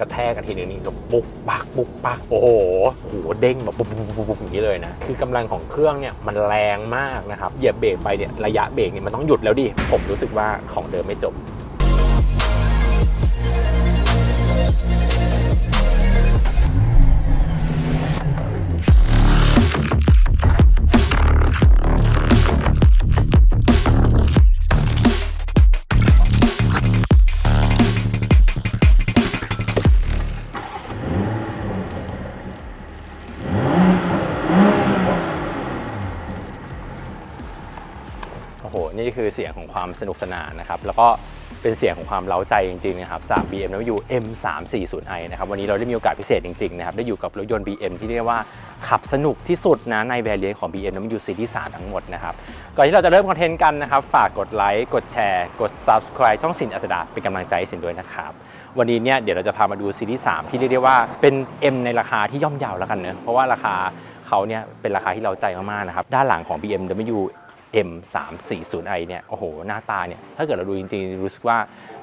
กระแทกกันทีนึงนี่ปุ๊กปักปุ๊กปักโอ้โหโหเด้งแบบปุ๊บปุ๊บปุ๊บบอย่างนี้เลยนะ คือกำลังของเครื่องเนี่ยมันแรงมากนะครับเหยียบเบรกไปเนี่ยระยะเบรกเนี่ยมันต้องหยุดแล้วดิผมรู้สึกว่าของเดิมไม่จบ นี่คือเสียงของความสนุกสนานนะครับ แล้วก็เป็นเสียงของความเล้าใจจริงๆนะครับจาก BMW M340i นะครับ วันนี้เราได้มีโอกาสพิเศษจริงๆนะครับ ได้อยู่กับรถยนต์ BM ที่เรียกว่าขับสนุกที่สุดนะในแวรเลียนของ BMW Series 3ทั้งหมดนะครับ ก่อนที่เราจะเริ่มคอนเทนต์กันนะครับ ฝากกดไลค์ กดแชร์ กด Subscribe ช่องสินอัสดาเป็นกำลังใจให้สินด้วยนะครับวันนี้เนี่ยเดี๋ยวเราจะพามาดูซีรีส์3ที่เรียกได้ว่าเป็น M ในราคาที่ย่อมเยาวแล้วกันเนะเพราะว่าราคาเขาเนี่ยเป็นราคาที่เราใจมากๆนะครับ ด้านหลังของ BMW M340i เนี่ยโอ้โห หน้าตาเนี่ยถ้าเกิดเราดูจริงๆ รู้สึกว่า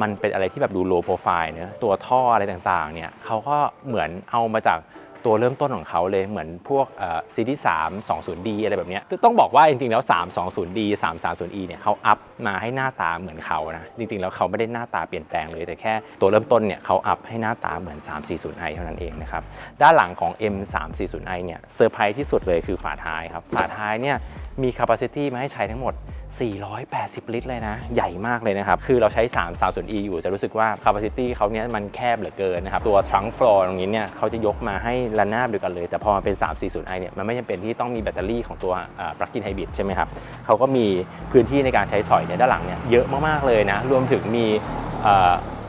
มันเป็นอะไรที่แบบดูโลโปรไฟล์เนอะตัวท่ออะไรต่างๆเนี่ยเขาก็เหมือนเอามาจาก ตัวเริ่มต้นของเขาเลยเหมือนพวกซีรีส์3 20D อะไรแบบนี้ต้องบอกว่าจริงๆแล้ว 320D 330E เนี่ยเขาอัพมาให้หน้าตาเหมือนเขานะจริงๆแล้วเขาไม่ได้หน้าตาเปลี่ยนแปลงเลยแต่แค่ตัวเริ่มต้นเนี่ยเขาอัพให้หน้าตาเหมือน 340i เท่านั้นเองนะครับด้านหลังของ M340i เนี่ยเซอร์ไพรส์ที่สุดเลยคือฝาท้ายครับฝาท้ายเนี่ยมี capacity มาให้ใช้ทั้งหมด 480 ลิตรเลยนะ ใหญ่มากเลยนะครับ คือเราใช้ 3 3 0 e อยู่จะรู้สึกว่า capacity เขาเนี่ยมันแคบเหลือเกินนะครับ ตัว trunk floor ตรงนี้เนี่ยเขาจะยกมาให้ระนาบเดียวกันเลย แต่พอมันเป็น 340i เนี่ยมันไม่จำเป็นที่ต้องมีแบตเตอรี่ของตัวเอ่อ plug-in hybrid ใช่ไหมครับเขาก็มีพื้นที่ในการใช้สอยเนี่ยด้านหลังเนี่ยเยอะมากๆเลยนะ รวมถึงมี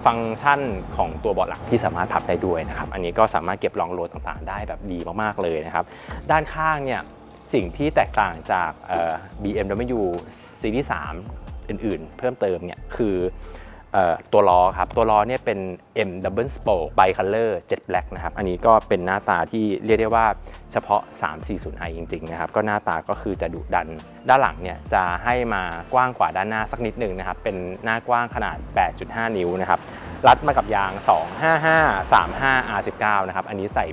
ฟังก์ชันของตัวเบาะหลังที่สามารถพับได้ด้วยนะครับ อันนี้ก็สามารถเก็บรองโหลดต่างๆ ได้แบบดีมากๆเลยนะครับ ด้านข้างเนี่ย สิ่งที่แตกต่างจาก BMW Series 3 อื่นๆ เพิ่มเติมเนี่ยคืออตัวล้อครับ ตัวล้อเนี่ยเป็น M Double Spoke Bicolor Jet Black นะครับ อันนี้ก็เป็นหน้าตาที่เรียกได้ว่าเฉพาะ 340i จริง ๆ นะครับ ก็หน้าตาก็คือจะดุดัน ด้านหลังเนี่ยจะให้มากว้างกว่าด้านหน้าสักนิดหนึ่งนะครับ เป็นหน้ากว้างขนาด 8.5 นิ้วนะครับ รัดมากับยาง 255 35 R19 นะครับ อันนี้ใส่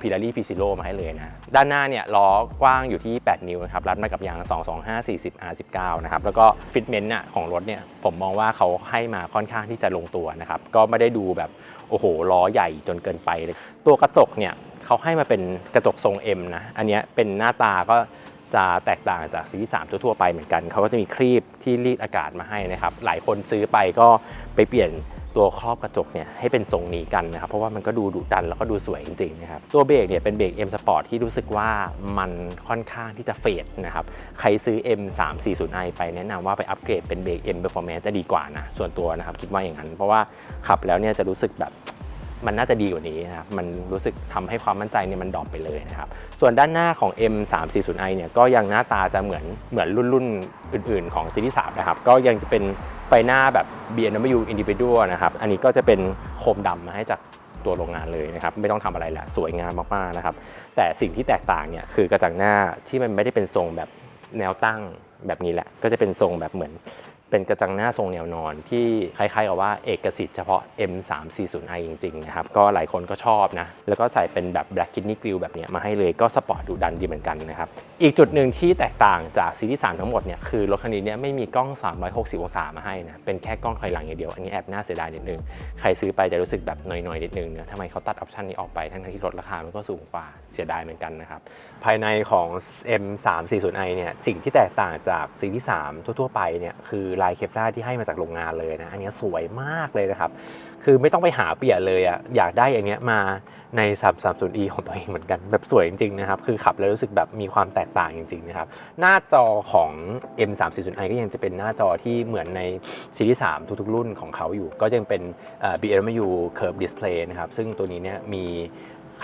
พิลารีพีซิโลมาให้เลยนะ ด้านหน้าเนี่ยล้อกว้างอยู่ที่ 8 นิ้วนะครับ รัดมากับยาง 225 40 R19 นะครับ แล้วก็ฟิตเมนต์น่ะของรถเนี่ยผมมองว่าเขาให้มาค่อนข้างที่จะลงตัวนะครับ ก็ไม่ได้ดูแบบโอ้โหล้อใหญ่จนเกินไปเลยตัวกระจกเนี่ยเขาให้มาเป็นกระจกทรง M นะ อันนี้เป็นหน้าตาก็จะแตกต่างจากซีรีส์3ทั่วไปเหมือนกัน เขาก็จะมีครีบที่รีดอากาศมาให้นะครับ หลายคนซื้อไปก็ไปเปลี่ยน ตัวครอบกระจกเนี่ยให้เป็นทรงนี้กันนะครับ เพราะว่ามันก็ดูดุดันแล้วก็ดูสวยจริงๆนะครับ ตัวเบรกเนี่ยเป็นเบรก M Sport ที่รู้สึกว่ามันค่อนข้างที่จะเฟดนะครับ ใครซื้อ M 3 4 0 i ไปแนะนำว่าไปอัปเกรดเป็นเบรก M Performance จะดีกว่านะ ส่วนตัวนะครับคิดว่าอย่างนั้น เพราะว่าขับแล้วเนี่ยจะรู้สึกแบบ มันน่าจะดีกว่านี้นะครับ มันรู้สึกทำให้ความมั่นใจเนี่ยมันดรอปไปเลยนะครับ ส่วนด้านหน้าของ M 3 4 0 i เนี่ยก็ยังหน้าตาจะเหมือนเหมือนรุ่นรุ่นอื่น ๆ ของซีรีส์3นะครับ ก็ยังจะเป็นไฟหน้าแบบ BMW Individual นะครับ อันนี้ก็จะเป็นโคมดำมาให้จากตัวโรงงานเลยนะครับ ไม่ต้องทำอะไรแหละสวยงามมากๆนะครับ แต่สิ่งที่แตกต่างเนี่ยคือกระจังหน้าที่มันไม่ได้เป็นทรงแบบแนวตั้งแบบนี้แหละ ก็จะเป็นทรงแบบเหมือน เป็นกระจังหน้าทรงแนวนอนที่คล้ายๆกับว่าเอกสิทธิ์เฉพาะ M340i จริงๆนะครับก็หลายคนก็ชอบนะแล้วก็ใส่เป็นแบบ Black Kidney Grill แบบเนี้ยมาให้เลยก็สปอร์ตดุดันดีเหมือนกันนะครับอีกจุดหนึ่งที่แตกต่างจากซีรีส์3ทั้งหมดเนี่ยคือรถคันนี้เนี่ยไม่มีกล้อง 360 องศามาให้นะเป็นแค่กล้องถอยหลังอย่างเดียว อันนี้แอบน่าเสียดายนิดนึงใครซื้อไปจะรู้สึกแบบหน่อยๆนิดนึงเนะทำไมเขาตัดออปชันนี้ออกไปทั้งที่ลดราคามันก็สูงกว่าเสียดายเหมือนกันนะครับภายในของ M340i เนี่ยสิ่งที่แตกต่างจากซีรีส์3ทั่ว ๆ ไปเนี่ยคือลายเคฟลาที่ให้มาจากโรงงานเลยนะ อันนี้สวยมากเลยนะครับ คือไม่ต้องไปหาเปลี่ยนเลยอะอยากได้อย่างเนี้ยมาใน 330e ของตัวเองเหมือนกันแบบสวยจริงๆนะครับ คือขับแล้วรู้สึกแบบมีความแตกต่างจริงๆนะครับ หน้าจอของ M340i ก็ยังจะเป็นหน้าจอที่เหมือนในซีรีส์3ทุกๆ รุ่นของเขาอยู่ ก็ยังเป็น BMW Curve Display นะครับ ซึ่งตัวนี้เนี่ยมี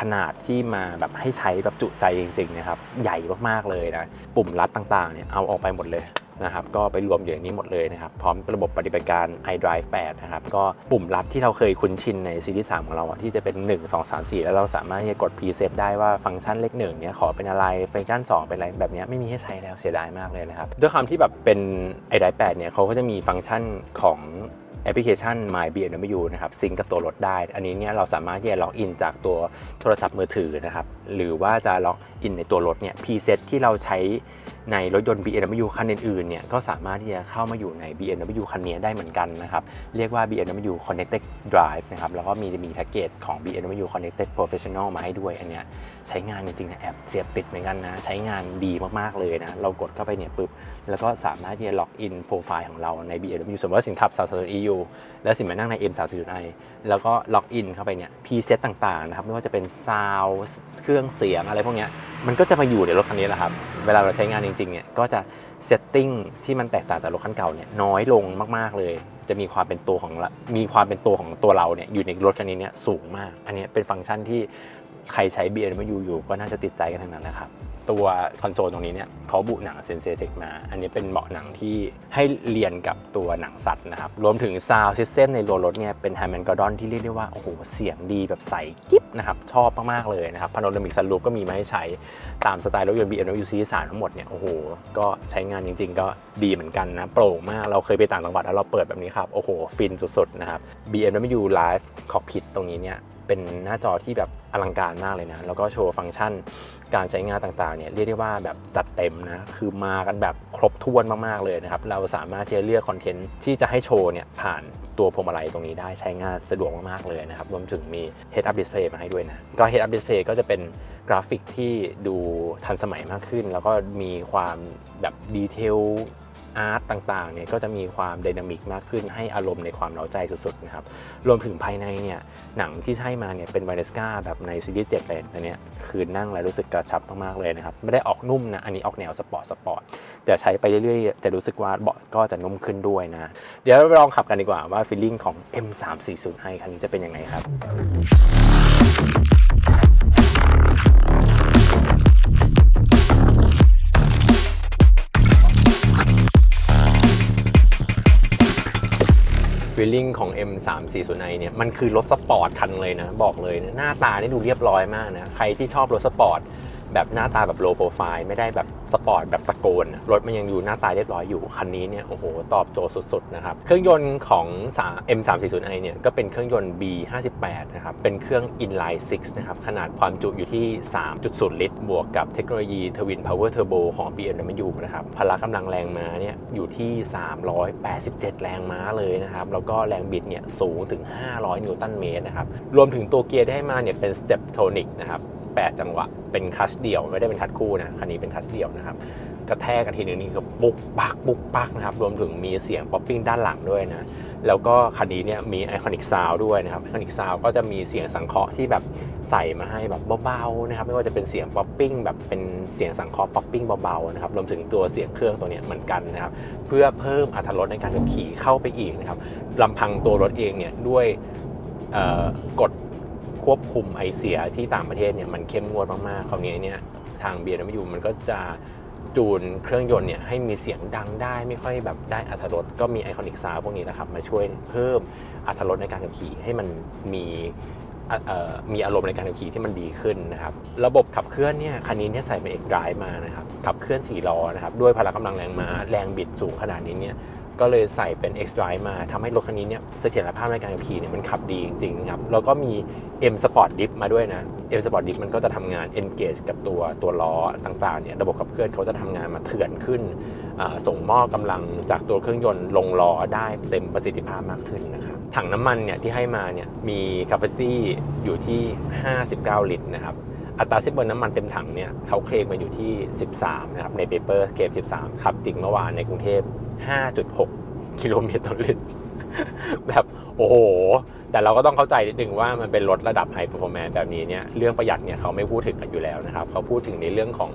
ขนาดที่มาแบบให้ใช้แบบจุใจจริงๆนะครับ ใหญ่มากๆเลยนะ ปุ่มลัดต่างๆเนี่ยเอาออกไปหมดเลย นะครับก็ไปรวมอยู่ในนี้หมดเลยนะครับพร้อมระบบปฏิบัติการ iDrive 8 นะครับก็ปุ่มลัดที่เราเคยคุ้นชินในซีรีส์3ของเราอะที่จะเป็น 1 2 3 4 แล้วเราสามารถที่จะกด preset ได้ว่าฟังก์ชันเลขหนึ่งเนี่ยขอเป็นอะไรฟังก์ชัน 2 เป็นอะไรแบบเนี้ยไม่มีให้ใช้แล้วเสียดายมากเลยนะครับด้วยความที่แบบเป็น iDrive 8 เนี่ยเขาก็จะมีฟังก์ชันของแอปพลิเคชัน My BMW นะครับซิงกับตัวรถได้ อันนี้เนี่ยเราสามารถที่จะล็อกอินจากตัวโทรศัพท์มือถือนะครับหรือว่าจะล็อกอินในตัวรถเนี่ยพรีเซ็ตที่เราใช้ในรถยนต์ BMW คันอื่นๆเนี่ยก็สามารถที่จะเข้ามาอยู่ใน BMW คันนี้ได้เหมือนกันนะครับ เรียกว่า BMW Connected Drive นะครับแล้วก็มีจะมีแพ็กเกจของ BMW Connected Professional มาให้ด้วยอันเนี้ยใช้งานจริงๆนะแอบเสียบติดเหมือนกันนะ ใช้งานดีมากๆเลยนะ เรากดเข้าไปเนี่ยปุ๊บ แล้วก็สามารถที่จะล็อกอินโปรไฟล์ของเราใน BMW สมมติว่าสินขับ3 EU แล้วสินมานั่งใน M 3 0 i แล้วก็ล็อกอินเข้าไปเนี่ยพีเซตต่างๆนะครับไม่ว่าจะเป็นซาวเครื่องเสียงอะไรพวกเนี้ยมันก็จะมาอยู่ในรถคันนี้แหละครับเวลาเราใช้งานจจริงๆเนี่ยก็จะเซตติ้งที่มันแตกต่างจากรถคันเก่าเนี่ยน้อยลงมากๆเลย จะมีความเป็นตัวของมีความเป็นตัวของตัวเราเนี่ยอยู่ในรถคันนี้เนี่ยสูงมาก อันนี้เป็นฟังก์ชันที่ใครใช้ BMW อยู่ก็น่าจะติดใจกันทั้งนั้นนะครับ ตัวคอนโซลตรงนี้เนี่ยเขาบุหนังเซนเซเทคมา อันนี้เป็นเบาะหนังที่ให้เรียนกับตัวหนังสัตว์นะครับ รวมถึงซาวด์ซิสเต็มในตัวรถเนี่ยเป็นไฮแมนกอร์ดอนที่เรียกได้ว่า โอ้โห เสียงดีแบบใสกิ๊บนะครับ ชอบมาก ๆ เลยนะครับพาโนรามิกซันรูฟก็มีมาให้ใช้ตามสไตล์รถยนต์ BMW Series 3ทั้งหมดเนี่ยโอ้โหก็ใช้งานจริง ๆ ก็ดีเหมือนกันนะโปร่งมากเราเคยไปต่างจังหวัดแล้วเราเปิดแบบนี้ครับโอ้โหฟินสุดๆนะครับ BMW Live Cockpit ตรงนี้เนี่ยเป็นหน้าจอที่แบบอลังการมากเลยนะแล้วก็โชว์ฟังก์ชัน การใช้งานต่างๆเนี่ยเรียกได้ว่าแบบจัดเต็มนะคือมากันแบบครบถ้วนมากๆเลยนะครับเราสามารถที่จะเลือกคอนเทนต์ที่จะให้โชว์เนี่ยผ่านตัวพวงมาลัยตรงนี้ได้ใช้งานสะดวกมากๆเลยนะครับรวมถึงมี Head Up Display มาให้ด้วยนะก็ Head Up Display ก็จะเป็นกราฟิกที่ดูทันสมัยมากขึ้น แล้วก็มีความแบบดีเทล อาร์ตต่างๆเนี่ยก็จะมีความไดนามิกมากขึ้นให้อารมณ์ในความเร้าใจสุดๆนะครับรวมถึงภายในเนี่ยหนังที่ใช้มาเนี่ยเป็นไวเนสกาแบบในซีรีส์7เลยนะเนี่ยคือนั่งแล้วรู้สึกกระชับมากๆเลยนะครับไม่ได้ออกนุ่มนะอันนี้ออกแนวสปอร์ตสปอร์ตแต่ใช้ไปเรื่อยๆ จะรู้สึกว่าเบาะก็จะนุ่มขึ้นด้วยนะ เดี๋ยวเราไปลองขับกันดีกว่าว่าฟีลลิ่งของ M340i คันนี้จะเป็นยังไงครับ ฟีลลิ่งของ M340i เนี่ยมันคือรถสปอร์ตคันเลยนะ บอกเลยนะหน้าตานี่ดูเรียบร้อยมากนะ ใครที่ชอบรถสปอร์ต แบบหน้าตาแบบโลโปรไฟล์ไม่ได้แบบสปอร์ตแบบตะโกน รถมันยังอยู่หน้าตาเรียบร้อยอยู่ คันนี้เนี่ยโอ้โหตอบโจทย์สุดๆนะครับ เครื่องยนต์ของ M340i เนี่ยก็เป็นเครื่องยนต์ B58 นะครับ เป็นเครื่อง inline 6 นะครับ ขนาดความจุอยู่ที่ 3.0 ลิตร บวกกับเทคโนโลยี Twin Power Turbo ของ BMW นะครับ พละกำลังแรงม้าเนี่ยอยู่ที่ 387 แรงม้าเลยนะครับ แล้วก็แรงบิดเนี่ยสูงถึง 500 นิวตันเมตรนะครับ รวมถึงตัวเกียร์ที่ให้มาเนี่ยเป็น Steptronic นะครับ 8 จังหวะ เป็นคลัชเดี่ยวไม่ได้เป็นคลัชคู่นะคันนี้เป็นคลัชเดี่ยวนะครับกระแทกกันทีนึงนี่ก็ปุกปักปุกปักนะครับรวมถึงมีเสียงป๊อปปิ้งด้านหลังด้วยนะแล้วก็คันนี้เนี่ยมีไอคอนิกซาวด้วยนะครับไอคอนิกซาวก็จะมีเสียงสังเคราะห์ที่แบบใส่มาให้แบบเบาๆนะครับไม่ว่าจะเป็นเสียงป๊อปปิ้งแบบเป็นเสียงสังเคราะห์ป๊อปปิ้งเบาๆนะครับรวมถึงตัวเสียงเครื่องตัวเนี้ยเหมือนกันนะครับเพื่อเพิ่มอรรถรสในการขับขี่เข้าไปอีกนะครับลำพังตัวรถเองเนี่ยด้วยกฎ ควบคุมไอเสียที่ต่างประเทศเนี่ยมันเข้มงวดมากๆคราวนี้เนี่ยทาง BMW มันก็จะจูนเครื่องยนต์เนี่ยให้มีเสียงดังได้ไม่ค่อยแบบได้อัตรสก็มีไอคอนิกซาวพวกนี้นะครับมาช่วยเพิ่มอัตรสในการขับขี่ให้มันมีมีอารมณ์ในการขับขี่ที่มันดีขึ้นนะครับ ระบบขับเคลื่อนเนี่ยคันนี้เนี่ยใส่เป็นเอกไดรมานะครับ ขับเคลื่อน 4 ล้อนะครับ ด้วยพละกำลังแรงม้าแรงบิดสูงขนาดนี้เนี่ย ก็เลยใส่เป็น X Drive มาทำให้รถคันนี้เนี่ยเสถียรภาพในการขับขี่เนี่ยมันขับดีจริงๆนะครับแล้วก็มี M Sport Diff มาด้วยนะ M Sport Diff มันก็จะทำงาน engage กับตัวตัวล้อต่างๆเนี่ยระบบขับเคลื่อนเขาจะทำงานมาเถื่อนขึ้น ส่งมอบกำลังจากตัวเครื่องยนต์ลงล้อได้เต็มประสิทธิภาพมากขึ้นนะครับถังน้ำมันเนี่ยที่ให้มาเนี่ยมี capacity อยู่ที่ 59 ลิตรนะครับ อัตราสิ้นเปลืองน้ำมันเต็มถังเนี่ยเขาเคลมมาอยู่ที่ 13 นะครับ ในเปเปอร์เคลม13 ขับจริงเมื่อวานในกรุงเทพ 5.6 กิโลเมตรต่อลิตร แบบโอ้โห แต่เราก็ต้องเข้าใจนิดนึงว่ามันเป็นรถระดับไฮเปอร์ฟอร์แมนแบบนี้เนี่ยเรื่องประหยัดเนี่ยเขาไม่พูดถึงกันอยู่แล้วนะครับ เขาพูดถึงในเรื่องของ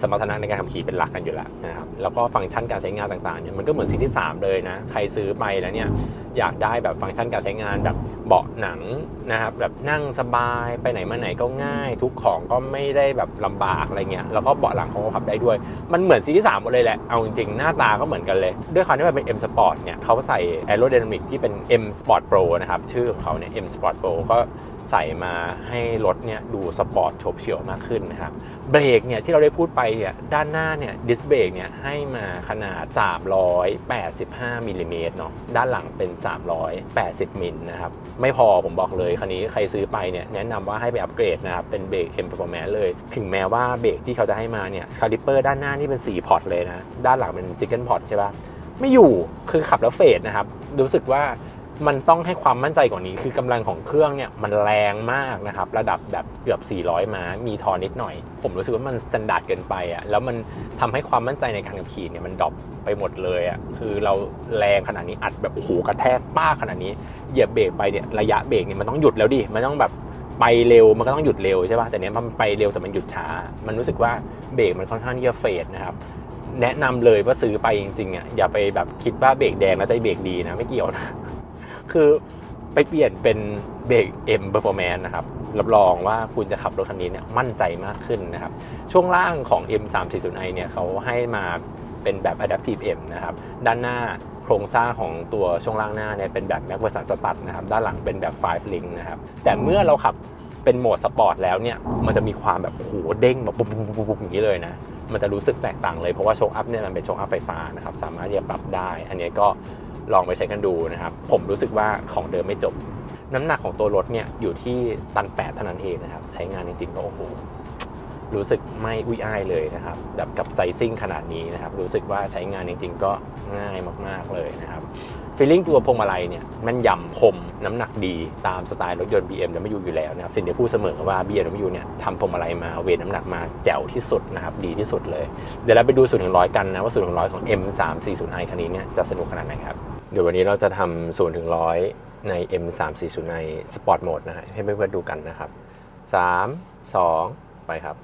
สมรรถนะในการขับขี่เป็นหลักกันอยู่แล้วนะครับแล้วก็ฟังก์ชันการใช้งานต่างๆเนี่ยมันก็เหมือนซีรีส์3เลยนะใครซื้อไปแล้วเนี่ยอยากได้แบบฟังก์ชันการใช้งานแบบเบาะหนังนะครับแบบนั่งสบายไปไหนมาไหนก็ง่าย ทุกของก็ไม่ได้แบบลำบากอะไรเงี้ยแล้วก็เบาะหลังเขาก็พับได้ด้วย มันเหมือนซีรีส์3หมดเลยแหละเอาจริงๆหน้าตาก็เหมือนกันเลย ด้วยความที่มันเป็น M Sport เนี่ยเขาใส่ Aerodynamic ที่เป็น M Sport Pro นะครับชื่อของเขาเนี่ย M Sport Pro ก็ใส่มาให้รถเนี่ยดูสปอร์ตโฉบเฉี่ยวมากขึ้นนะครับเบรกเนี่ยที่เราได้พูดไปเนี่ยด้านหน้าเนี่ยดิสเบรกเนี่ยให้มาขนาด 385มิลลิเมตรเนาะด้านหลังเป็น 380มิลนะครับไม่พอผมบอกเลยคันนี้ใครซื้อไปเนี่ยแนะนำว่าให้ไปอัปเกรดนะครับเป็นเบรก M Performance เลย ถึงแม้ว่าเบรกที่เขาจะให้มาเนี่ยคาลิเปอร์ด้านหน้านี่เป็น4พอร์ตเลยนะด้านหลังเป็นซิงเกิลพอร์ตใช่ปะไม่อยู่คือขับแล้วเฟดนะครับรู้สึกว่า มันต้องให้ความมั่นใจกว่านี้ คือกำลังของเครื่องเนี่ยมันแรงมากนะครับ ระดับแบบเกือบ 400 ม้า มีทอนิดหน่อย ผมรู้สึกว่ามันสแตนดาร์ดเกินไปอะ่ะ แล้วมันทำให้ความมั่นใจในการขับขี่เนี่ยมันดรอปไปหมดเลยอะ่ะ คือเราแรงขนาดนี้อัดแบบโอ้โหกระแทกป้าขนาดนี้ เหยียบเบรกไปเนี่ยระยะเบรกเนี่ยมันต้องหยุดแล้วดิ มันต้องแบบไปเร็วมันก็ต้องหยุดเร็วใช่ป่ะ แต่เนี้ยมันไปเร็วแต่มันหยุดช้า มันรู้สึกว่าเบรกมันค่อนข้างที่จะเฟดนะครับแนะนำเลยว่าซื้อไปจริงๆอะอย่าไปแบบคิดว่าเบรกแดงแล้วจะเบรกดีนะไม่เกี่ยวนะ คือไปเปลี่ยนเป็นเบรก M Performance นะครับ รับรองว่าคุณจะขับรถคันนี้เนี่ยมั่นใจมากขึ้นนะครับ ช่วงล่างของ M 3 4 0 i เนี่ยเขาให้มาเป็นแบบ Adaptive M นะครับ ด้านหน้าโครงสร้างของตัวช่วงล่างหน้าเนี่ยเป็นแบบ Mac Versa Stud นะครับ ด้านหลังเป็นแบบ5 Link นะครับ แต่เมื่อเราขับ เป็นโหมดสปอร์ตแล้วเนี่ย มันจะมีความแบบโหเด้งแบบปุ๊บปุ๊บปุบปุ๊บอย่างนี้เลยนะ มันจะรู้สึกแตกต่างเลยเพราะว่าโชคอัพเนี่ยมันเป็นโชคอัพไฟฟ้านะครับ สามารถที่จะปรับได้ อันนี้ก็ลองไปใช้กันดูนะครับ ผมรู้สึกว่าของเดิมไม่จบ น้ำหนักของตัวรถเนี่ยอยู่ที่ตันแปดเท่านั้นเองนะครับ ใช้งานจริงๆก็โอ้โหรู้สึกไม่อุ้ยอ้ายเลยนะครับแบบกับไซซิ่งขนาดนี้นะครับ รู้สึกว่าใช้งานจริง ๆ ก็ง่ายมากๆเลยนะครับ ฟีลลิ่งตัวพวงมาลัยเนี่ยมันยำคมน้ำหนักดีตามสไตล์รถยนต์ BMW อยู่แล้วนะครับสิ่งที่พูดเสมอว่า BMW เนี่ยทำพวงมาลัยมาเวทน้ำหนักมาแจ๋วที่สุดนะครับดีที่สุดเลย เดี๋ยวเราไปดูศูนย์ถึงร้อยกันนะว่าศูนย์ถึงร้อยของ M340i คันนี้เนี่ยจะสนุกขนาดไหนครับเดี๋ยววันนี้เราจะทำศูนย์ถึงร้อยใน M340i Sport Mode นะฮะให้เพื่อนๆดูกันนะครับ 3 2 ไปครับ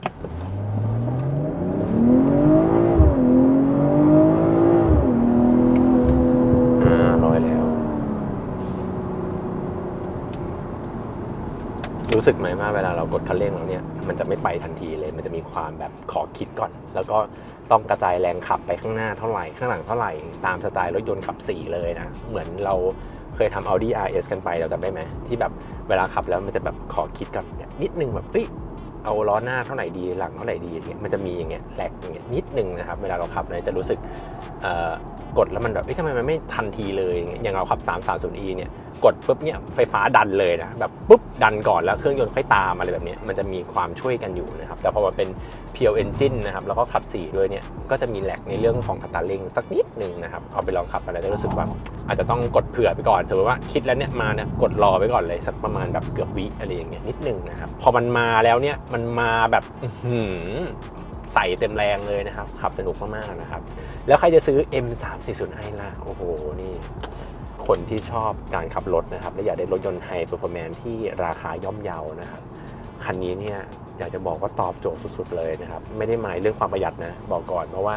อ่าร้อยแล้ว รู้สึกไหมว่าเวลาเรากดคันเร่งแล้วเนี่ยมันจะไม่ไปทันทีเลย มันจะมีความแบบขอคิดก่อน แล้วก็ต้องกระจายแรงขับไปข้างหน้าเท่าไหร่ข้างหลังเท่าไหร่ตามสไตล์รถยนต์ขับสี่เลยนะเหมือนเราเคยทำ Audi RS กันไปเราจำได้ไหมที่แบบเวลาขับแล้วมันจะแบบขอคิดก่อนนิดนึงแบบเฮ้ย เอาล้อหน้าเท่าไหร่ดีหลังเท่าไหร่ดีอย่างเงี้ยมันจะมีอย่างเงี้ยแหลกอย่างเงี้ยนิดนึงนะครับเวลาเราขับเนี่ยจะรู้สึกกดแล้วมันแบบเอ้ยทำไมมันไม่ทันทีเลยอย่างเงี้ยอย่างเราขับ 330e เนี่ยกดปุ๊บเนี่ยไฟฟ้าดันเลยนะแบบปุ๊บดันก่อนแล้วเครื่องยนต์ค่อยตามอะไรแบบเนี้ยมันจะมีความช่วยกันอยู่นะครับแต่พอมาเป็น Pure Engine นะครับแล้วก็ขับสี่ด้วยเนี่ยก็จะมีแหลกในเรื่องของอัตราเร่งสักนิดหนึ่งนะครับเอาไปลองขับอะไรจะรู้สึกว่า อาจจะต้องกดเผื่อไปก่อนสมมติว่าคิดแล้วเนี่ยมาเนี่ยกดรอไว้ก่อนเลยสักประมาณแบบเกือบวิอะไรอย่างเงี้ยนิดนึงนะครับพอมันมาแล้วเนี่ยมันมาแบบใส่เต็มแรงเลยนะครับขับสนุกมากๆนะครับ แล้วใครจะซื้อ M340i ล่ะโอ้โหนี่คนที่ชอบการขับรถนะครับ และอยากได้รถยนต์ไฮเปอร์ฟอร์แมนที่ราคาย่อมเยานะครับ คันนี้เนี่ยอยากจะบอกว่าตอบโจทย์สุด ๆ เลยนะครับ ไม่ได้หมายเรื่องความประหยัดนะ บอกก่อนเพราะว่า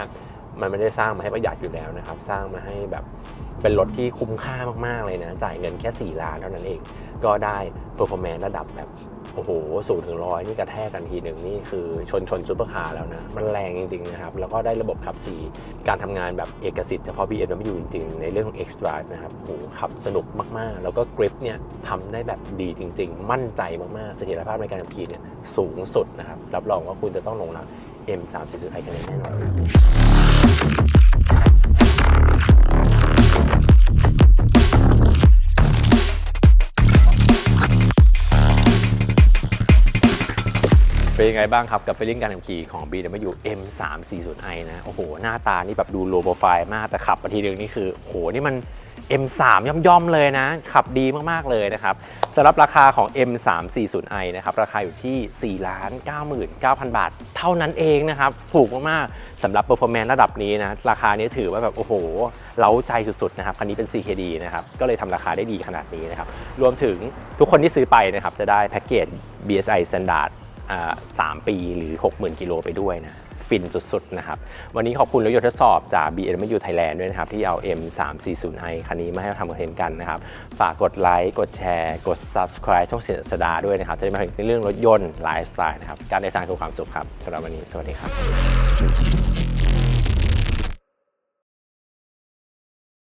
มันไม่ได้สร้างมาให้ประหยัดอยู่แล้วนะครับ สร้างมาให้แบบเป็นรถที่คุ้มค่ามากๆเลยนะ จ่ายเงินแค่ 4 ล้านเท่านั้นเอง ก็ได้เปอร์ฟอร์แมนระดับแบบ โอ้โหศูนย์ถึงร้อยนี่กระแทกกันทีหนึ่งนี่คือชนชนซูเปอร์คาร์แล้วนะ มันแรงจริง ๆ นะครับ แล้วก็ได้ระบบขับสีการทำงานแบบเอกสิทธิ์เฉพาะ BMW จริง ๆ ในเรื่องของ X Drive นะครับโอ้โหขับสนุกมากๆ แล้วก็กริปเนี่ยทำได้แบบดีจริง ๆ มั่นใจมากๆเสถียรภาพในการขับขี่เนี่ยสูงสุดนะครับรับรองว่าคุณจะต้องลงรัก M340i กันแน่นอน เป็นยังไงบ้างครับกับฟีลลิ่งการขับขี่ของ BMW M340i นะ โอ้โห หน้าตานี่แบบดูโลโปรไฟล์มาก แต่ขับมาทีเดียวนี่คือ โอ้โห นี่มัน M3 ย่อมๆเลยนะ ขับดีมากๆเลยนะครับสำหรับราคาของ M340i นะครับราคาอยู่ที่ 4 99,000 บาท เท่านั้นเองนะครับ ถูกมากๆสำหรับเปอร์ฟอร์แมนซ์ระดับนี้นะ ราคานี้ถือว่าแบบ โอ้โห เล้าใจสุดๆ นะครับ คันนี้เป็น CKD นะครับ ก็เลยทำราคาได้ดีขนาดนี้นะครับ รวมถึงทุกคนที่ซื้อไปนะครับ จะได้แพ็กเกจ BSI Standard อ่าสามปีหรือ 60,000 กิโลไปด้วยนะ ฟินสุดๆนะครับ วันนี้ขอบคุณรถยนต์ทดสอบจาก BMW Thailand ด้วยนะครับ ที่เอา M340i คันนี้มาให้เราทำคอนเทนต์กันนะครับ ฝากกดไลค์ กดแชร์ กด Subscribe ช่องเสียงสดาด้วยนะครับ จะได้มาถึงในเรื่องรถยนต์ไลฟ์สไตล์นะครับ การเดินทางคือความสุขครับสำหรับวันนี้สวัสดีครับ